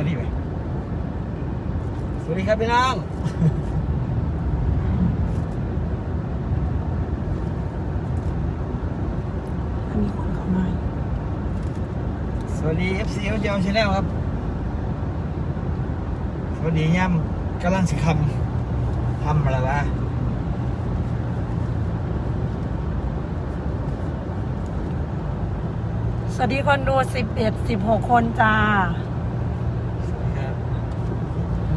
วัสดีไหมสวัสดีครับพี่น้องมีคนเข้ามาสวัสดี FC เจ้าชาแนลครับ สวัสดีย่ำกำลังสิคำทำอะไรวะสวัสดีคนดูสิบเอ็ดสิบหกคนจ้าสวัสดีครับ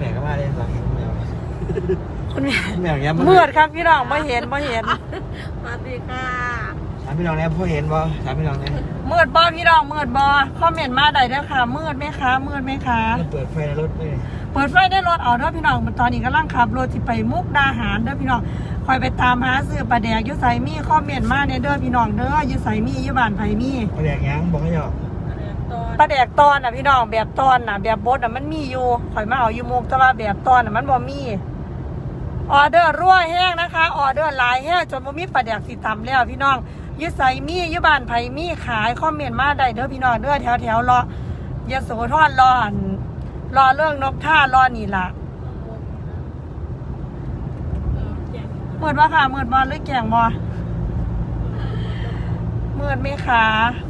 แม่ก็มาเล่นฟังเห็นแมวคุณแม่แมวย้ำมืดครับพี่น้องไม่เห็นไม่เห็นสวัสดีค่ะถามพี่น้องเนี่ยพ่อเห็นบ่ถามพี่น้องเนี่ยมืดบ่พี่น้องมืดบ่คอมเมนต์มาได้เด้อค่ะมืดไหมคะมืดไหมคะมันเปิดไฟในรถเลยเปิดไฟได้รถเอาเด้อพี่น้องตอนนี้กำลังขับรถที่ไปมุกดาหารเด้อพี่น้องคอยไปตามหาซื้อปลาแดกอยุไสมีคอมเมนต์มาในเด้อพี่น้องเด้ออยุไสมีอยุบานไผมีประเด็กยังบอกให้หยอกตอน ปลาแดกตอนน่ะพี่น้องแบบตอนน่ะ แบบบดน่ะมันมีอยู่ข่อยมาเอาอยู่มุกแต่ว่าแบบตอนน่ะมันบ่มีออเดอร์รั่วแห้งนะคะออเดอร์หลายแห้งจนบ่มีปลาแดกสิตำแล้วพี่น้องอยุไสมีอยุบานไผมีขายคอมเมนต์มาได้เด้อพี่น้องเด้อแถวแถวๆรอยโสธรรออันรอเรื่องนกท่ารอนี่ล่ะเมื่อว่าค่ะเมื่อว่าหรือแกงบอเมื่อไหมคะ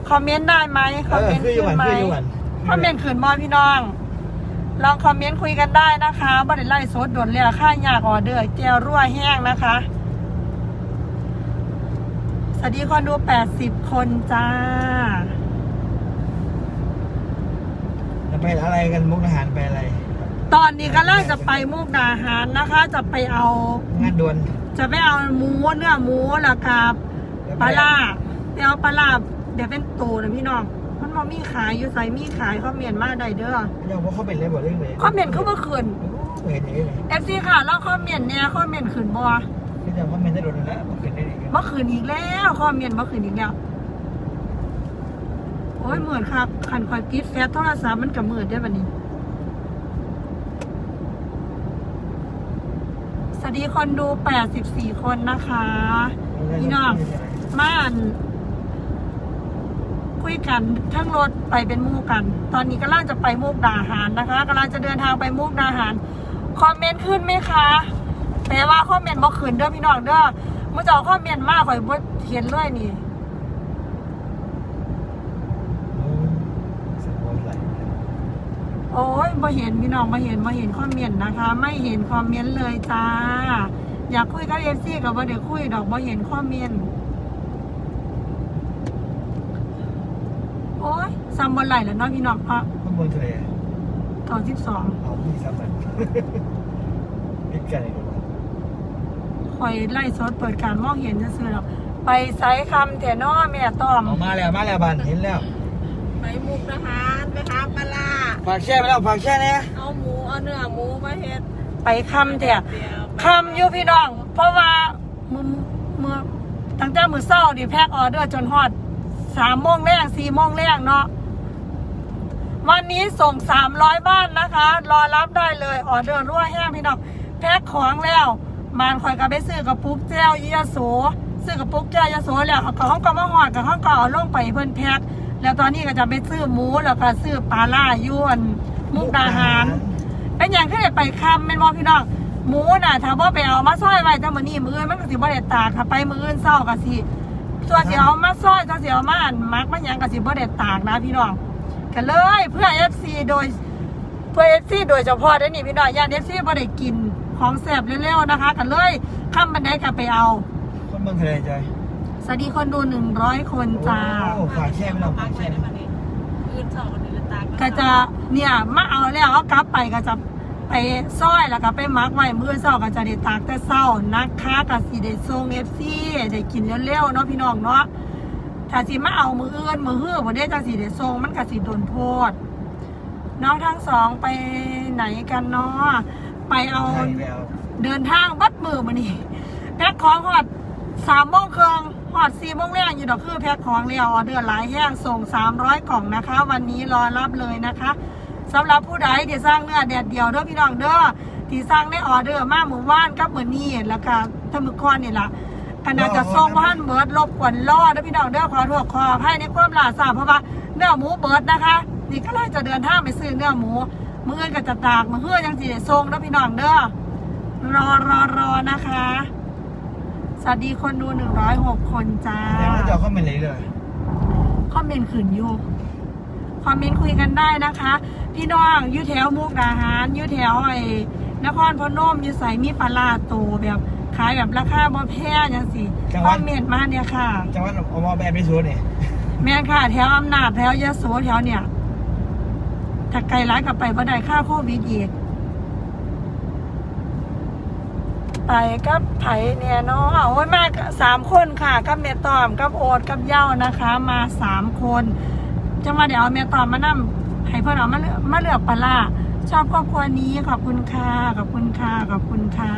คอมเมนต์ได้ไหมคอมเมนต์คืออยู่ขึ้หวันนไหมคืออยู่หวันคอมเมนต์ขึ้นบอพี่น้องลองคอมเมนต์คุยกันได้นะคะบัตรไล่สดด่วนเลยค่ายากออเดอร์เจียวรั่วแห้งนะคะสวัสดีคนดู80คนจ้าจะไปอะไรกันมุกอาหารไปอะไร ตอนนี้ก็ล่างจะไปมุกดาหารนะคะ จะไปเอางานด่วนจะไปเอาหมูเนื้อหมูแล้วกับปลาล่า ไปเอาปลาล่าเดี๋ยวเป็นตูนะพี่น้อง มันบ่มีขายอยู่ใส่มีขายเขาเมียนมาได้เด้อเจ้าว่าเขาเป็นเลยบอกเรื่องเลยคอมเมนต์เขาเมื่อคืนโอ้เห็นอย่างนี้เลยเอฟซีค่ะแล้วคอมเมนต์เนี่ยคอมเมนต์ขืนบ่พี่เจ้าเขาเป็นได้โดนแล้วบอกเป็นได้ดีกันเมื่อคืนอีกแล้วคอมเมนต์เมื่อคืนอีกแล้วโอ้ยเหมือนครับขันคอยปิดแฟชโทรศัพท์มันกับมืดได้อบัดนี้สวัสดีคนดู 84 คนนะคะ พี่น้องม่าน คุยกันทั้งรถไปเป็นมู่กัน ตอนนี้กำลังจะไปมุกดาหารนะคะกำลังจะเดินทางไปมุกดาหารคอมเมนต์ขึ้นไหมคะแปลว่าคอมเมนต์บ่ขึ้นเด้อพี่น้องเด้อเมื่อจะเอาคอมเมนต์มาข่อยบ่เห็นเลยนี่โอ้ยบ่เห็นพี่น้องบ่เห็นบ่เห็นคอมเมนต์นะคะ ไม่เห็นคอมเมนต์เลยจ้า อยากคุยกับเอฟซีกับบ่ได้คุยดอกบ่เห็นคอมเมนต์โอ้ย ซ้ำบ่ไหลแล้วเนาะพี่น้องเพราะข้างบนทะเลเก้าสิบสองเอาพี่ซ้ำมันพิดกันเลยคอยไล่สดเปิดการมองเห็นซื่อๆหรอกไปไซคำแถนอแม่ต้อมเอามาแล้วมาแล้วบันเห็นแล้วไปมุกทหารไปหาปลาร้าฝากแช่ไปแล้วฝากแช่เนี่ยเอาหมูเอาเนื้อหมูมาเฮ็ดไปคำแถเดียวคำอยู่พี่น้อง เพราะว่ามือมือตั้งแต่มือเศร้าดิแพ็คออเดอร์จนฮอดสามโมงแรกสี่โมงแรกเนาะ วันนี้ส่งสามร้อยบ้านนะคะ รอรับได้เลยออเดอร์รั่วแห้งพี่น้องแพ็คของแล้วมานคอยกับไปซื้อกระปุกแจ้วยาโสซื้อกระปุกแจ้วยาโสแล้วเอาของก็มาหอดกับห้องก็เอาลงไปเพิ่นแพ็คแล้วตอนนี้ก็จะไปซื้อหมูแล้วก็ซื้อปลาล่ายวนมุกดาหารเป็นอย่างที่ได้ไปคำเป็นบอพี่น้องหมูน่ะถ้าบ่าไปเอามาซอยไว้แต่มื้อนี้มื้ออื่นมันก็สิบ่ได้ตากถ้าไปมืออื่นเช้าก็สิส่วนสิเอามาซอยส่วนสิเอามาอันมักมันยังก็สิบ่ได้ตากนะพี่น้อง ก็เลยเพื่อ FC โดยเพื่อ FC โดยเฉพาะเด้อนี่พี่น้องย่าน FC บ่ได้กินของแซ่บเร็วๆนะคะก็เลยค่ำบันไดก็ไปเอา คนเมืองทะเลใจสวัสดีคนดู100คนจ้าโอ้ฝากแช่ไปแล้วพัฝากกไว้แช่ในวันนี้อื่นสองวันนี้ละตากก็จะเนี่ยมาเอาแล้วเอากลับไปก็จะไปซอยแล้วก็ไปมักไว้มื้อเช้าก็จะได้ตากแต่เช้านะคะก็สิได้ส่ง FC ได้กินเร็วๆเนาะพี่น้องเนาะ ถ้าสิมาเอามืออื่นมือฮื้อบ่ได้จังสิได้ส่งมันก็สิโดนโพด น้องทั้งสองไปไหนกันเนาะไปเอาใช่แล้วเดินทางบัดมือมานี่แพ็คของหอดสามโมงครึ่งหอดสี่โมงแรกอยู่ดอกคือแพ็คของเรียวออเดอร์หลายแห้งส่งสามร้อยกล่องนะคะ วันนี้รอรับเลยนะคะสำหรับผู้ใดที่สร้างเนื้อแดดเดียวเด้อพี่น้องเด้อที่สร้างในออเดอร์มาหมู่บ้านกับเหมือนนี่แล้วก็ถ้ามือก้อนนี่ล่ะ ขนาดจะส่งบ้านเบิร์ดรบกวนล่อเด้อพี่น้องเด้อขอโทษขออภัยในความลาสาเพราะว่าเนื้อหมูเบิร์ดนะคะ นี่ก็เลยจะเดินทางไปซื้อเนื้อหมูมืออื่นก็จะตากมือเฮือยังสิได้ทรงแล้วพี่น้องเด้อรอรอรอนะคะ สวัสดีคนดูหนึ่งร้อยหกคนจ้าแต่ว่าจะเอาเข้ามาเลยเลยคอมเมนต์ขืนอยู่คอมเมนต์คุยกันได้นะคะ พี่น้องอยู่แถวมุกดาหารอยู่แถวไอ้ นครพนมอยู่ใส่มีปลาลาโตแบบขายแบบราคาบ่แพงจังสิคอมเมนต์มาเนี่ยค่ะ จังหวัดเอามาแบบไปสูนี่แม่นค่ะ แถวอำนาจแถวยโสแถวเนี่ยถ้าไกลร้ายกลับไปบ่ได้ค่าโควิดอีกไปกับไผเนี่ยเนาะโอ้ยมาสามคนค่ะ กับเมตอมกับโอดกับเหย้านะคะ มาสามคนจะมาเดี๋ยวเอาเมตอมมานำให้เพื่อนเอามาเลือกมาเลือกปลาร้า ชอบครอบครัวนี้ขอบคุณค่ะขอบคุณค่ะขอบคุณค่ะ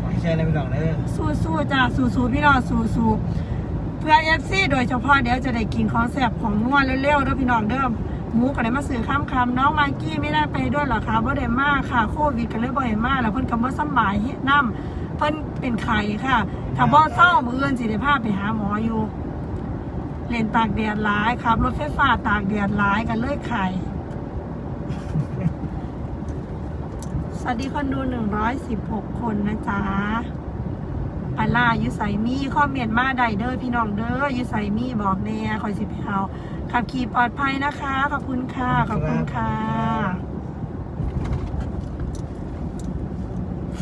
ขอให้แชร์ในพี่น้องเด้อสู้สู้ๆจ้าสู้สู้ๆพี่น้องสู้สู้ๆเพื่อเอฟซีโดยเฉพาะเดี๋ยวจะได้กินของแสบของนัวเร็วๆเด้อพี่น้องเด้อหมูก็ได้มาซื้อข้ามคำน้องมากกี้ไม่ได้ไปด้วยเหรอคะบ่ได้มาค่ะโควิดกันเลยบ่ได้มาแล้วเพิ่นก็บ่สำบายเฮ็ดน้ำเพิ่นเป็นไข้ค่ะถ้าบ่เศร้ามื้ออื่นสิได้พาไปหาหมออยู่เล่นตากแดดหลายขับรถไฟฟ้าตากแดดหลายกันเลยไข่ สวัสดีคนดู 116 คนนะจ๊ะปลาล่าอยู่ใส่มีข้อมเมียนมาใดเด้อพี่น้องเด้ออยู่ใส่มีบอกแน่คอยสิไปเอาขับขี่ปลอดภัยนะคะ ขอบคุณค่ะ ขอบคุณค่ะ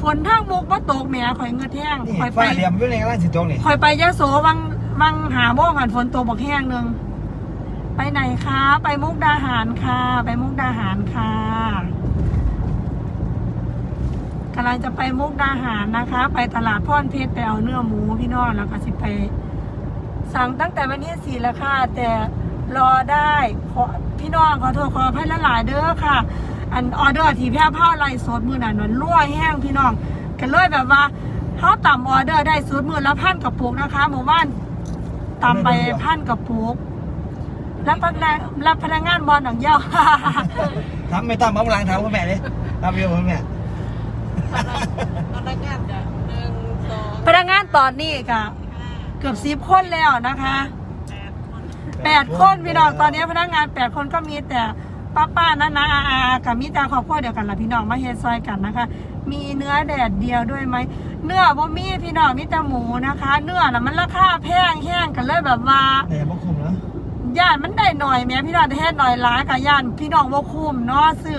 ฝนทางมุกว่าตกแหม่ข่อยเงือแห้งนี่ข่อยไปฟ้าเหลี่ยมอยู่ในกลางสิตรงนี่คอยไปยะโสวังวังหาโมงหันฝนตกบอกแห้งหนึ่งไปไหนคะ ไปมุกดาหารค่ะ ไปมุกดาหารค่ะ กำลังจะไปมุกดาหารนะคะ ไปตลาดพ่อนเพชรไปเอาเนื้อหมูพี่น้องแล้วก็สิไป สั่งตั้งแต่วันที่สี่แล้วค่ะแต่รอได้ขอพี่น้องขอโทษขออภัยละหลายเด้อค่ะ อันออเดอร์ที่แพ้ผ้าไล่สดมือนั้นมันรั่วแห้งพี่น้องกันเลยแบบว่าเขาต่ำออเดอร์ได้สุดมือละพันกระปุกนะคะหมู่บ้านต่ำไปพันกระปุกรับพนักรับพนักงานบอลหนังเย้าทำไม่ต้องมาหลังทำพ่อแม่เลยทำเยอะพ่อแม่ พนักงานจะหนึ่งสองพนักงานตอนนี้ก็ห้าเกือบสิบคนแล้วนะคะแปดคนแปดคนพี่น้องตอนนี้พนักงานแปดคนก็มีแต่ป้าป้านานาอาอากับมีแต่ครอบครัวเดียวกันละพี่น้องมาเฮ็ดซอยกันนะคะ มีเนื้อแดดเดียวด้วยไหมเนื้อบ่มีพี่น้องมีแต่หมูนะคะ เนื้อน่ะมันราคาแพงแห้งกันเลยแบบว่า แต่ยังบ่คุ้มเนาะย่านมันได้หน่อยแหม่พี่น้องแต่เฮ็ดหน่อยหลายกับย่านพี่น้องบ่คุ้มเนาะซื้อ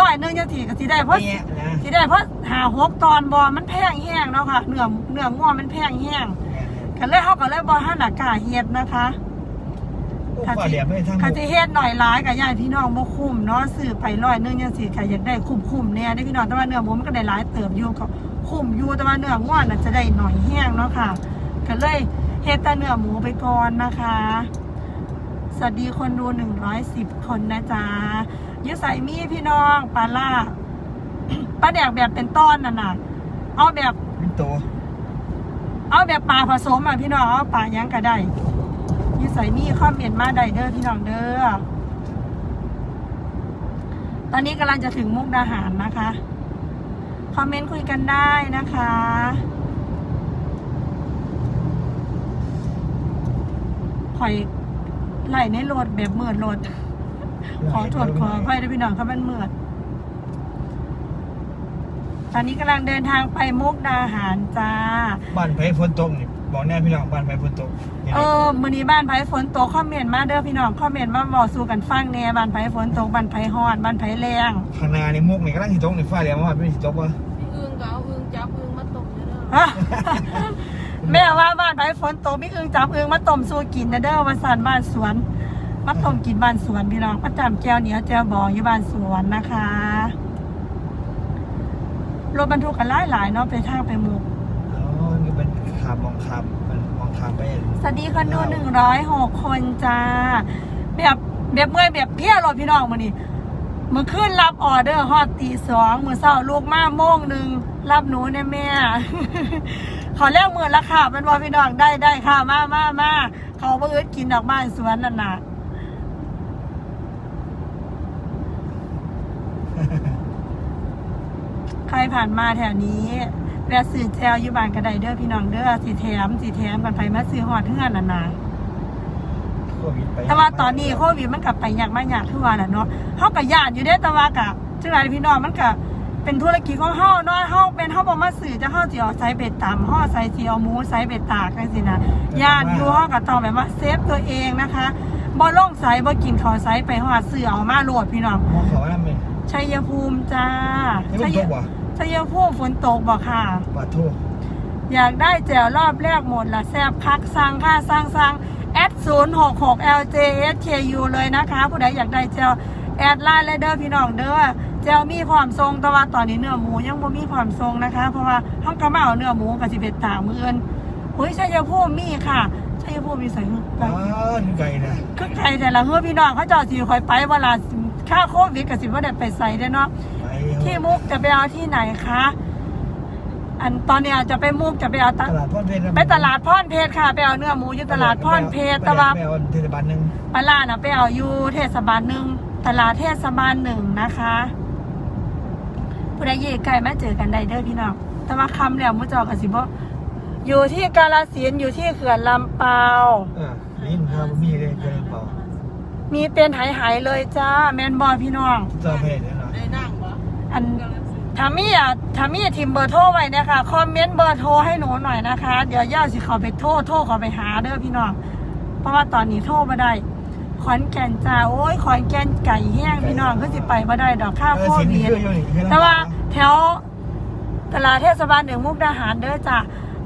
ร้อยหนึงจังซี่ก็สิได้เพราะเนี่ยนะสิได้เพราะหาหกตอนบ่มันแพงแห้งเนาะค่ะเนื้อเนื้องัวมันแพงแห้งกันเลยเฮาก็เลยบ่ทันน่ะกล้าเฮ็ดนะคะฟ้าเหลี่ยมไม่ทั้งหมคาดสิเฮ็ดหน่อยร้ายกับญาติพี่น้องบ่คุ้มเนาะซื้อไปร้อยหนึงจังซี่ก็อยากได้คุ้มๆแน่ได้พี่น้องแต่ว่าเนื้อหมูมันก็ได้หลายเติบอยู่ก็คุ้มอยู่แต่ว่าเนื้อง่วนน่ะจะได้หน่อยแห้งเนาะค่ะก็เลยเฮ็ดแต่เนื้อหมูไปก่อนนะคะ สวัสดีคนดู 110 คนนะจ๊ะ อยู่ใส่มีพี่น้องปลาล่าปลาแดกแบบเป็นต้อนน่ะน่ะเอาแบบเป็นตัวเอาแบบปลาผสมอะพี่น้องเอาปลาหยังก็ได้อยี่ใส่มีข้อมเมียนมาได้เด้อพี่น้องเด้อตอนนี้กำลังจะถึงมุกดาหารนะคะ คอมเมนต์คุยกันได้นะคะ ข่อยไหลในโหลดแบบเมือดโหลด ขอโทษขออภัยด้วยพี่น้องครับมันเมือดตอนนี้กำลังเดินทางไปมุกดาหารจ้า บ้านไผฝนตกนี่บอกแน่พี่น้องบ้านไผฝนตกนี่เออมื้อนี้บ้านไผฝนตกคอมเมนต์มาเด้อพี่น้องคอมเมนต์มาบอกสู่กันฟังแหน่บ้านไผฝนตกบ้านไผฮอดบ้านไผแรงข้างหน้านี่มุกนี่กำลังสิตกนี่ฟ้าเหลี่ยมมาเป็นสิตกบ่พี่อึ้งก็เอาอึ้งจับอึ้งมาตกเด้อฮะแม่ว่าบ้านไผฝนตกมีอึงจับอึงมาต้มสู่กินนะเด้อว่าสั่นบ้านสวน มาต้มกินบ้านสวนพี่น้องประจำแก้วเหนียวแก้วบองอยู่บ้านสวนนะคะรถบรรทุกกันหลายหลายๆเนาะไปทางไปมุกอ๋อนี่เป็นขามมองขามมันมองขามไปสวัสดีคนดูหนึ่งร้อยหกคนจ้าแบบแบบเมื่อยแบบเพี้ยรถพี่น้องมานี่มือขึ้นรับออเดอร์ฮอดตีสองมือเศร้าลูกมาโมงหนึ่งรับหนูเนี่ยแม่ ขอแลกมือละค่ะเป็นว่าพี่น้องได้ได้ค่ะมามามาเขาเพื่อกินดอกไม้สวนนั่นน่ะ ใครผ่านมาแถวนี้แวะซื้อแจวอยู่บ้านกระไดเด้อพี่น้องเด้อสีแถมสีแถมกันไปมาซื้อหอดเทื่อนน่ะนะโควิดไปแต่ว่าตอนนี้โควิดมันกลับไปยากมากยากทั่วแหละเนาะเขากับญาติอยู่เด้อแต่ว่ากับจังไรพี่น้องมันก็เป็นธุรกิจของเฮาเนาะเฮาเป็นเฮาบ่มาซื้อจะเฮาสิเอาใส่เบ็ดตามเฮาใส่สิเอาหมูใส่เบ็ดตากจังซี่นะย่านอยู่เฮาก็ต้องแบบว่าเซฟตัวเองนะคะบ่ลงใส่บ่กินข้าวใส่ไปฮอดซื้อเอามาโหลดพี่น้องมองเขาว่าทำเป็นชัยภูมิจ้าไม่เป็นตัวบ่ ชัยภูมิฝนตกบ่ค่ะปาโทษอยากได้แจวรอบแรกหมดละแซบคักสั่งค่าสั่งสั่งแอดศูนย์หกหก LJSKU เลยนะคะ ผู้ใดอยากได้แจวแอดไลน์เลยเด้อพี่น้องเด้อแจวมีความทรงแต่ว่าตอนนี้เนื้อหมูยังบ่มีความทรงนะคะ เพราะว่าห้องกระมาเอาเนื้อหมูกับสิเบ็ดตากมือเอินอุ้ยชัยภูมิมีค่ะชัยภูมิมีใส่อ๋อนี่ไกลนะคือใครแต่ละเฮือพี่น้องเขาเจอดสิคอยไปเวลาค่าโควิดกับสิบ่ได้ไปใส่ได้อเนาะไป ที่มุกจะไปเอาที่ไหนคะ อันตอนเนี้ยจะไปมุกจะไปเอาตตะลาดพ่อนเพชรไปตลาดพ่อนเพชรค่ะ ไปเอาเนื้อหมูอยู่ตลาดพ่อนเพชรแต่ว่าไปเอาเทศบาลหนึ่งปลาร้าน่ะไปเอาอยู่เทศบาลหนึ่งตลาดเทศบาลหนึ่งนะคะผู้ใดเย่ไก่มาเจอกันได้เด้อพี่น้องแต่ว่าคำแล้วมุจอกับสิบ่อยู่ที่กาลสินธุ์อยู่ที่เขื่อนลำเปา เออนี่ครับมีเลยเกินเปล่ามีเป็นหายหายๆเลยจ้า แมนบอพี่น้อง เจ้าเพศเนี่ยเนาะได้นั่งบ่ อันทามี่อะทามี่ทิมเบอร์โทรไว้นะคะคอมเมนต์เบอร์โทรให้หนูหน่อยนะคะ เดี๋ยวย่าสิเขาไปโทรโทรเขาไปหาเด้อพี่น้องเพราะว่าตอนนี้โทรมาได้ขอนแก่นจ้าโอ้ยขอนแก่นไก่แห้งพี่น้องก็สิไปมาได้ดอกข้าวเอโคอสินวินี่ดคืออยู่นี่คือแต่ว่าแถวตลาดเทศบาลหนึ่งมุกดาหารเด้อจ้า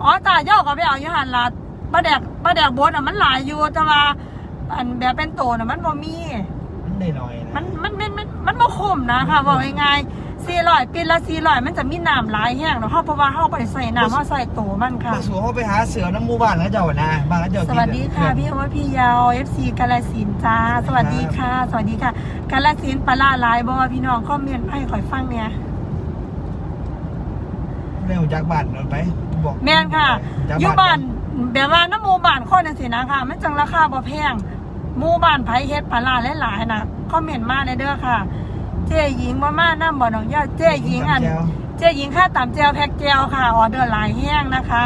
อ๋อจ้าย่อก็ไปเอาอยู่หันลาดปลาแดกปลาแดกบดอะมันหลายอยู่แต่ว่า อันแบบเป็นโตน่ะมันบ่มีมันได้หน่อยนะมันมันมันมันมันบ่คุ้มนะค่ะบอกง่ายๆ สี่ร้อยปีละสี่ร้อยมันจะมีน้ำหลายแห้งเนาะเพราะว่าเฮาบ่ได้ใส่น้ำเฮาใส่โตมันค่ะ มาสู่เขาไปหาเสือน้ำหมูบ้านเขาเจ้านะบ้านเขาเจ้าสวัสดีค่ะพี่โอ๊ตพี่ยาว FC กาลสินธุ์จ้า สวัสดีค่ะ สวัสดีค่ะกาลสินธุ์ปลาร้าหลายบ่พี่น้องคอมเมนต์ให้ข่อยฟังเนี่ย เรื่องจากบ้านเราไปบอกแม่นค่ะจากอยู่บ้านแบบว่าน้ำหมู่บ้านคนจังซี่นะค่ะมันจังราคาบ่แพงหมู่บ้านไผเฮ็ดปลาร้าหลายๆน่ะคอมเมนต์มาได้เด้อค่ะ เจ๊หญิงบ่มาน้ำบ่น้องย่าเจ๊หญิงอัน เจ๊หญิงค่าต่ำเจลแพ็กเจลค่ะออเดอร์หลายแห้งนะคะ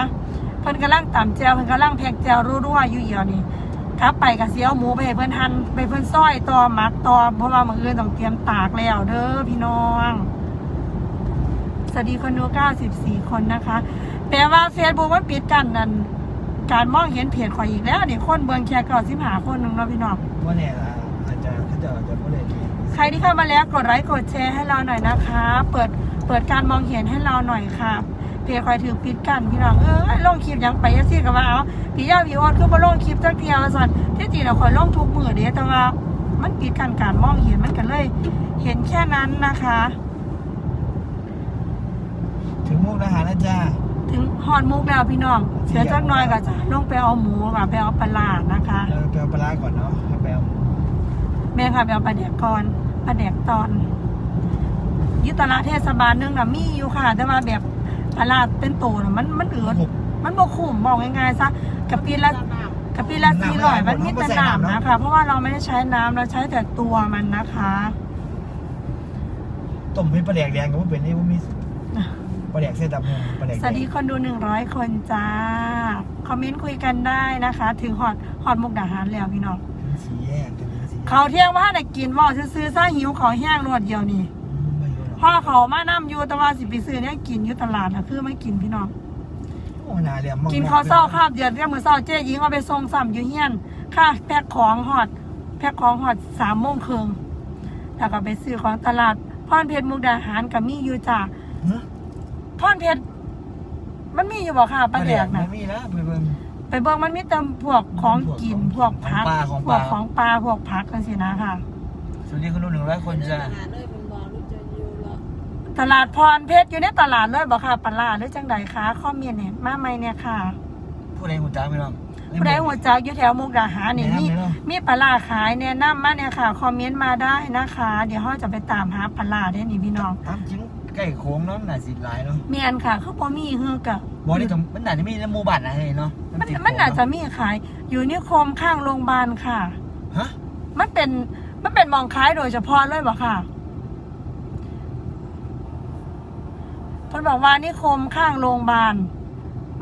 เพิ่นกำลังต่ำเจลเพิ่นกำลังแพ็กเจลรั่วๆอยู่เอียวนี่ครับไปกับเสียวหมูไปให้เพิ่นหั่นไปเพิ่นซอยต่อหมักต่อเพราะว่ามื้ออื่นต้องเตรียมตากแล้วเด้อพี่น้องสวัสดีคนดู94 คนนะคะแต่ว่า Facebook มันปิดกันนั่นการมองเห็นเพจข่อยอีกแล้วนี่คนเบิ่งแค่95คนหนึงเนาะพี่น้องว่าเนี่ยล่ะอาจจะเขาเจะอาจจะไม่ได้ดี ใครที่เข้ามาแล้วกดไลค์กดแชร์ให้เราหน่อยนะคะ เปิดเปิดการมองเห็นให้เราหน่อยค่ะเพจคอยถือปิดกันพี่น้องเอ้ยลงคลิปยังไปยังซี่กับว่าเอาพี่ย่าพี่ออดคือมาลงคลิปจักเทียวสันที่จริงเราคอยลงทุกมือเดียวแต่ว่ามันปิดกันการมองเห็นมันกันเลย เห็นแค่นั้นนะคะ ถึงมุกดาหารนะจ้าถึงฮอนมุกแล้วพี่น้องเสียจักหน้อยก็จะลงไปเอาหมูกับไปเอาปลาร้านะคะเราไปเอาปลาร้าก่อนเนาะเอาไปเอาแม่ค่ะไปเอาปลาแดกก่อน ปลาแดกตอนอยุตลาดเทศบาลหนึงนะมีอยู่ค่ะ แต่ว่าแบบปลาร้าเป็นโตนะมันมันเอือดมันบ่คุ้มบอกง่ายๆซะกับปีละกับปีละสี่ร้อยมันมีแต่น้ำนะคะ เพราะว่าเราไม่ได้ใช้น้ำเราใช้แต่ตัวมันนะคะ ต้มให้ปลาแดกแดงกับว่าเป็นนี่ว่ามีปลาแดกเส้นดำหงปลาแดกสวัสดีคนดูหนึ่งร้อยคนจ้า คอมเมนต์คุยกันได้นะคะ ถึงฮอดฮอดมุกดาหารแล้วพี่น้อง สีแยกจะมีสีแยก เขาวเที่ยงว่าได้กินว่าซื้อๆซะหิวขอแห้งรวดเดียวนี่ไม่รู้หรอกพ่อเขามานํอยู่แต่ว่าสิไปซื้อเนี่ยกินอยู่ตลาดนะคือไม่กินพี่น้องโอ้นาเรียมมองกินข้าวเศร้าข้าวเดือดเรียกมือเศร้าเจ๊ยิงเอาไปส่งซ้ำอยู่เฮียนค่าแพ็คของหอด แพ็คของหอดสามโมงครึ่งแล้วก็ไปซื้อของตลาดพรเพชรมุกดาหารกับมีอยู่จ้าฮะพรเพชรมันมีอยู่บ่ค่ะป้าแดกนะไม่มีนะเพื่อน ไปเบิ่งมันมีแต่พวกของกินพวกผักของพปวลากของปลาพวกผักกันสินะค่ะ สวัสดีคุณดูหนึ่งร้อยคนจ้าขนาดเลยเป็นบอลรู้จะอยู่แล้วตลาดพรเพชรอยู่ในตลาดเลยบ่ค่ะปลาร้าหรือจังใดคะข้อมีเนี่ยมาไหมเนี่ยค่ะผู้ใดหัวจ้าไม่ลองผู้ใดหัวจักอยู่แถวมุกดาหารนี่มีแนะนำเลยเนอะมีปลาร้าขายแนะนำมาเนี่ยค่ะ คอมเมนต์มาได้นะคะ เดี๋ยวเราจะไปตามหาปลาร้าได้นี่พี่น้อง ตามจริง ไก่โค้งเนาะหน่าสิหลายเนาะเมียนค่ะคือบ่มีฮือกะบอนี่ต้องมันน่าจะมีน้ำหมูบัตรนะเฮ้ยเนาะมันติดมันอาจจะโค้งมีขาย อยู่นิคมข้างโรงพยาบาลค่ะเนอะฮะมันเป็นมันเป็นมองขายโดยเฉพาะเลยบ่ค่ะเพิ่นบอกว่านิคมข้างโรงพยาบาล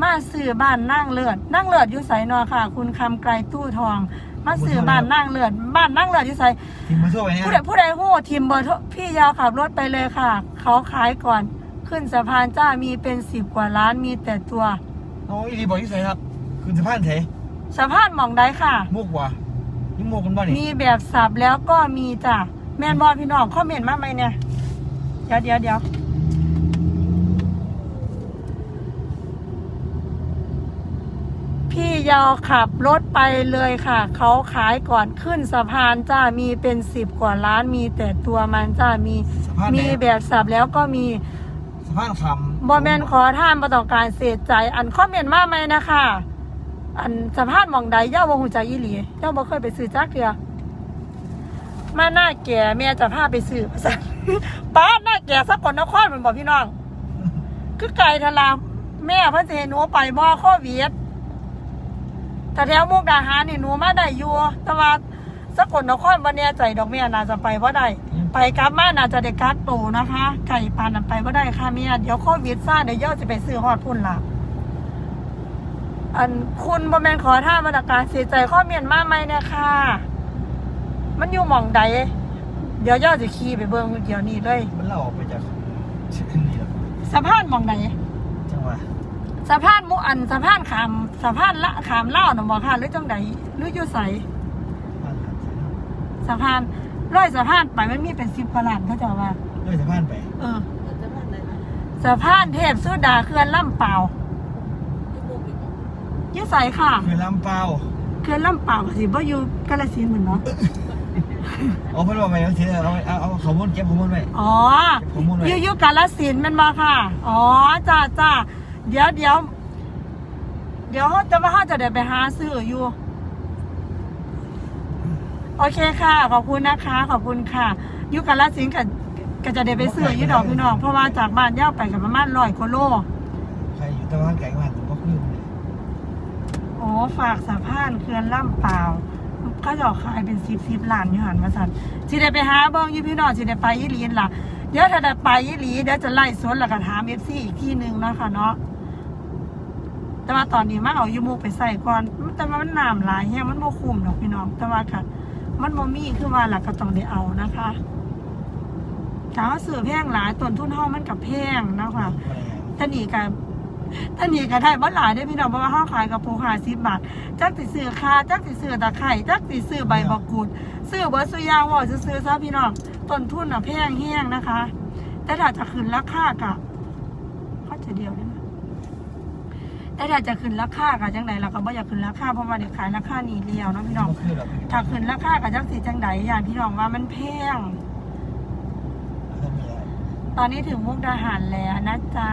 มาซื้อบ้านนั่งเลือด นั่งเลือดอยู่ไสนอค่ะ คุณคำไกลตู้ทอง มาสื่อบ้านนั่งเลือดบ้านนั่งเลือดที่ใส่ทีมมาช่วยเนี่ยผู้ใดผู้ใดหู้ทีมเบอร์โทรพี่ยาวขับรถไปเลยค่ะ เขาขายก่อน ขึ้นสะพานจ้ามีเป็นสิบกว่าล้านมีแต่ตัวโอ้ยรีบอกที่ใส่ครับคุณสะพานเถสะพานหมองได้ค่ะ มุกว่ะนี่มุกกันบ่นี่มีแบบสับแล้วก็มีจ้ะแม่นบอพี่น้องคอมเมนต์มาไหมเนี่ยเดี๋ยวเดี๋ยวเดี๋ยวพี่ ยาวขับรถไปเลยค่ะ เขาขายก่อนขึ้นสะพานจ้ามีเป็นสิบกว่าล้านมีแต่ตัวมันจ้ามีสะพานไหน มีแบบสับแล้วก็มีสะพานคำบอแมนขอท่านประต้องการเสียใจ อันคอมเมนต์มาไหมนะคะ อันสะพานหมองใดย่าบ่หูใจกอีหลีย่าบ่เคยไปซื้อจักเทือมาหน้าแก่แม่จะพาไปซื้อภาษาป้าดหน้าแก่สักคนนครเป็นบอกพี่น้อง คือไก่ทะลามแม่เพิ่นสิให้หนูไปบ่โควิด แต่แถวมุกดาหารนี่หนูมาได้อยู่แต่ว่าสกลนครบ่แน่ใจดอกแม่น่าจะไปบ่ได้ไปกลับมาน่าจะได้กักตัวนะคะไก่ปานนั้นไปบ่ได้ค่ะแม่เดี๋ยวโควิดซ่าเดี๋ยวย่อจะไปซื้อฮอดพุ่นล่ะอันคุณบ่แม่นขอท่ามาตรการเสียใจข้อเมียนมาไหมเนี่ยค่ะ มันอยู่หม่องใดเดี๋ยวย่อจะขี่ไปเบิ่งเดี๋ยวนี้เลยมันเราออกไปจากชื่อนี่หรอสะพานหม่องใดจังหวะ สะพานมุอันสะพานขามสะพานละขามเล่าวน่ะบ่ค่ะหรือจังใดหรืออยู่ไสบ้านหลังสะพานร้อยสะพานไปมันมีเป็น10กว่าล้านเขาเจะว่าเลยสะพานไปเออเราจะผ่านอะไรนะสะพานเทพสุดาเขื่อนลำเปล่าที่บุกอีกอะอยู่ไสค่ะคือลำเปล่าเขื่อนลำเปล่าก็สิบ่อยู่กาฬสินธุ์เหมือนเนาะเอาเพิ่นบอกไปเอาทีเอาเอาเอาข้อมูลเก็บข้อมูลไว้อ๋อข้อมูลไว้อยู่อยู่กาลสินธุ์แมันมาค่ะ อ๋อจ้าจ้า เดี๋ยวเดี๋ยวเดี๋ยวเขาจะว่าเขาจะเดินไปหาซื้ออยู่ โอเคค่ะ ขอบคุณนะคะ ขอบคุณค่ะอยู่กาลสินธุ์กับก็จะเดินไปซื้ออยู่ดอกพี่น้องเพราะว่าจากบ้านย่าไปกับประมาณร้อยกิโลใครอยู่ตะวันไก่บ้านผมก็คือโอ้ฝากสะพานเขื่อนล่ำเปล่าเขาจะขายเป็นสิบสิบล้านอยู่หันมาสันสิได้ไปหาเบิ้งอยู่พี่น้องสิได้ไปยี่หลีนล่ะเดี๋ยวถ้าได้ไปยี่หลีเดี๋ยวจะไล่สวนแล้วก็ถามเอฟซีอีกที่หนึ่งเนาะคะเนาะ แต่ว่าตอนนี้มาเอายูมูกไปใส่ก่อน แต่ว่ามันน้ำหลายแฮงมันบ่คุ้มดอกพี่น้อง แต่ว่าค่ะ มันบ่มีคือว่าหลักก็ต้องได้เอานะคะถ้าเราซื้อแพงหลายต้นทุนเฮามันกับแพงนะคะอะไรอย่างท่านี่กันท่านี่ก็ได้บ่หลายได้อพี่น้องเพราะว่าเฮาขายกับปูหาสิบบาทจักสิซื้อคาจักสิซื้อตะไคร้จักสิซื้อใบบักกูดซื้อเบิร์สุอยางว่าซื้อๆซะพี่น้องต้นทุนอะแพงแห้งนะคะ แต่ถ้าจะขึ้นราคากะเขาจะเดียวได้ไหม แต่ถ้าจะขึ้นราคากะจังใดเราก็บ่อยากขึ้นราคาเพราะว่าเดี๋ยวขายราคานี่เดียวเนาะพี่น้อง ก็คือเราถ้าขึ้นราคากะจักสิจังใดอย่างพี่น้องว่ามันแพงถ้ามีอะไรตอนนี้ถึงมุกดาหารแล้วนะจ๊ะ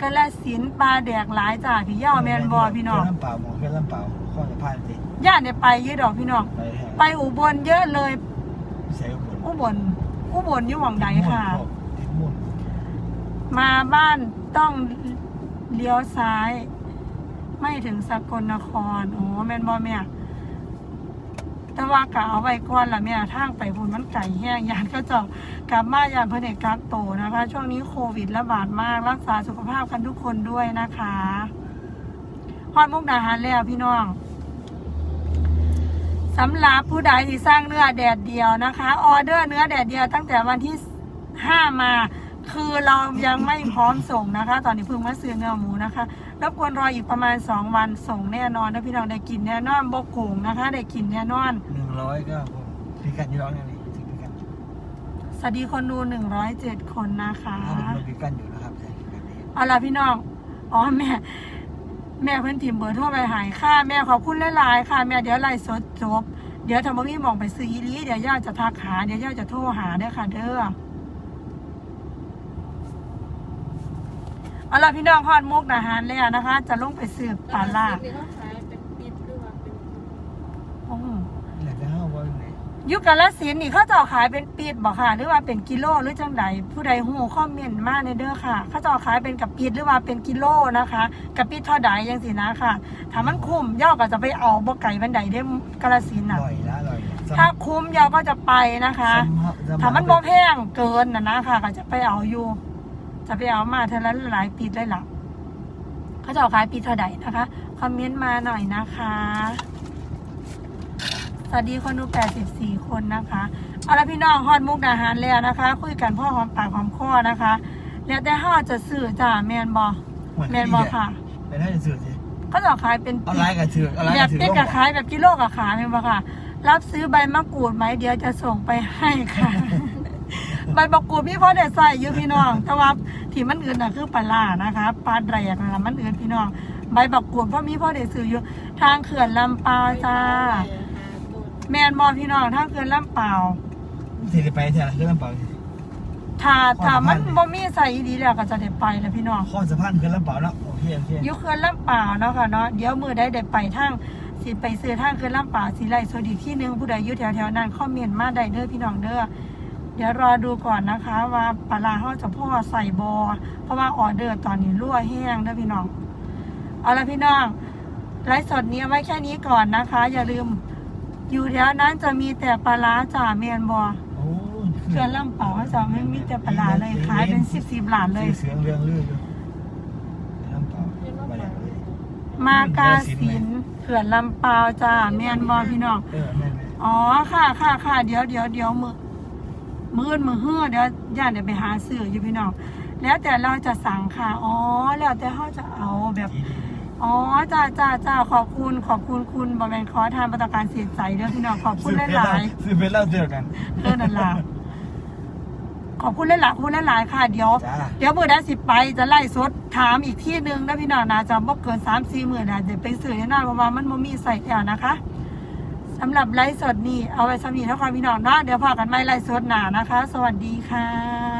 กาลสินธุ์ปลาแดกหลายจ้าพี่ย่าแมนบอพี่น้องลำเปล่าหมอแค่ลำเปล่าข้อสะพานสิย่าเนี่ยไปเยอะดอกพี่น้อง ไปแห่ไปอุบลเยอะเลย ใส่อุบลอุบล อุบลอยู่หวังใดค่ะทิศมุ่นมาบ้าน ต้องเลี้ยวซ้าย ไม่ถึงสกลนคร โอ้แมนบอแม่แต่ว่ากะเอาไว้ก่อนละแม่ทางไปพุ่นมันไก่แห้งยานก็จะกลับมายานเพื่อนเอกกักโตนะคะ ช่วงนี้โควิดระบาดมากรักษาสุขภาพกันทุกคนด้วยนะคะฮอดมุกดาหารแล้วพี่น้องสำหรับผู้ใดที่สร้างเนื้อแดดเดียวนะคะ ออเดอร์เนื้อแดดเดียวตั้งแต่วันที่ห้ามา คือเรายังไม่พร้อมส่งนะคะ ตอนนี้เพิ่งมาซื้อเนื้อหมูนะคะรบกวนรออีกประมาณสองวันส่งแน่นอนนะพี่น้องได้กินแน่นอนบกโขงนะคะ ได้กินแน่นอน หนึ่งร้อยก็ผมพิกัดยี่ร้อยนี่นี่ถึงพิกัดสวัสดีคนดูหนึ่งร้อยเจ็ดคนนะคะ ถ้าเป็นพิกัดอยู่นะครับใช่พิกัดนี้เอาล่ะพี่น้อง อ๋อแม่ แม่เพิ่นทีมเบอร์โทรไปหายค่าแม่ขอบคุณหลายๆค่ะ แม่เดี๋ยวไล่สดจบ เดี๋ยวทำบ่มีหมองไปซื้ออีหลีเดี๋ยวย่าจะทักหา เดี๋ยวย่าจะโทรหาเด้อค่ะเด้อ เอาล่ะพี่น้องฮอดมุกอาหารแล้วนะคะ จะลงไปสืบปลาล่าที่เขาขายเป็นปิดหรือว่าเป็นโอ้อยากจะเข้าว่าไหนอยุกาลสินธุ์นี่เขาจะเอาขายเป็นปีดบอกค่ะ หรือว่าเป็นกิโลหรือจังใดผู้ใดหูคอมเมนต์มาในเด้อค่ะ เขาจะเอาขายเป็นกับปีดหรือว่าเป็นกิโลนะคะกับปีดเท่าใดยังสินะค่ะถ้ามันคุ้มย่อก็จะไปเอาบ่ไก่บันไดได้กาลสินธุ์อน่ะ ร่อยนะอร่อยถ้าคุ้มย่อก็จะไปนะคะถ้ามันบ่แพงเกินนะนะค่ะ ก็จะไปเอาอยู่ จะไปเอามาเท่าละหลายปีดเลยล่ะเขาจะเอาขายปีดเท่าใดนะคะขอมเมนต์มาหน่อยนะคะ สวัสดีคนดู 84 คนนะคะ เอาละพี่น้องฮอดมุกดาหารแล้วนะคะ คุยกันพ่อหอมปากหอมคอนะคะ แล้วแต่ห้าจะซื้อจ้าแมนบอแมนบอค่ะไปได้จะสื่อสิก็จะขายเป็นเอาไลน์กับถือเอาไลน์แบกับบถือเด็กลงกับขายแบบกิโลกับขายแมนบอค่ะ รับซื้อใบมะกรูดไหมเดี๋ยวจะส่งไปให้ค่ะ ใบมะกรูดพี่พ่อเด็ดใส่อยู่พี่น้อง แต่ว่าที่มันอื่นน่ะคือปลาร้านะคะปลาแดกนะมันอื่นพี่น้อง ใบบักกรูดพ่อมีพ่อเด็ดซื้ออยู่ทางเขื่อนลำเปาวจ้า แมนบอพี่น้องทางเขื่อนลำเปาวถือไปแทนเครื่องลำเปล่าถ้าถ้ามันข้อสำคัญบ่มีใส่อีดีแล้วก็จะได้ไปแล้วพี่น้องข้อสะพานเครื่องลำเปล่าเนาะโอเคโอเคอยู่เขื่อนลำเปาวเนาะค่ะเนาะเดี๋ยวมือได้ได้ไปทางสิไปซื้อทางเขื่อนลำเปาวสิไล่สวัสดีที่หนึงผู้ใดอยู่แถวๆนั้นคอมเมนต์มาได้เด้อพี่น้องเด้อ เดี๋ยวรอดูก่อนนะคะว่าปลาร้าเฮาจะพ่อใส่บอ เพราะว่าออเดอร์ตอนนี้รั่วแห้งเด้อพี่น้อง เอาละพี่น้องไลฟ์สดนี้เอาไว้แค่นี้ก่อนนะคะ อย่าลืม อยู่แถวนั้นจะมีแต่ปลาร้าจ่าเมียนบอโอ้เขื่อนลำเปล่าจะไม่มีแต่ปลาร้าเลยขายเป็นสิบสิบหลานเลยเสียงเรื่องลืออยู่ลำเปล่าไปแล้วมา กาสินเขื่อนลำเปล่าจ้าเมียนบอพี่น้องเออแม่แม่อ๋อค่ะค่ะค่ะเดี๋ยวเดี๋ยวเดี๋ยวมือ มือมือเฮือเดี๋ยวย่านเดี๋ยวไปหาซื้ออยู่พี่น้องแล้วแต่เราจะสั่งค่ะอ๋อแล้วแต่เขาจะเอาแบบดีดีอ๋อจ้าจ้าจ้าขอบคุณขอบคุณคุณบอแมนขอทานประการเสียใจเด้อพี่น้องขอบคุณหลายๆซื้อเป็นเหล้าเจอกันเออนั่นล่ะขอบคุณหลายๆขอบคุณหลายๆค่ะเดี๋ยวจ้าเดี๋ยวมือได้สิไปจะไล่สดถามอีกที่หนึ่งนะพี่น้องนะจะบ่เกินสามสี่หมื่นนะเดี๋ยวไปสื่อแน่นอนเพราะว่ามันบ่มีใส่แถวนะคะสำหรับไลฟ์สดนี่เอาไว้สำนีเท่าความพี่น้องเนาะเดี๋ยวพอกันไม่ไลฟ์สดหนานะคะ สวัสดีค่ะ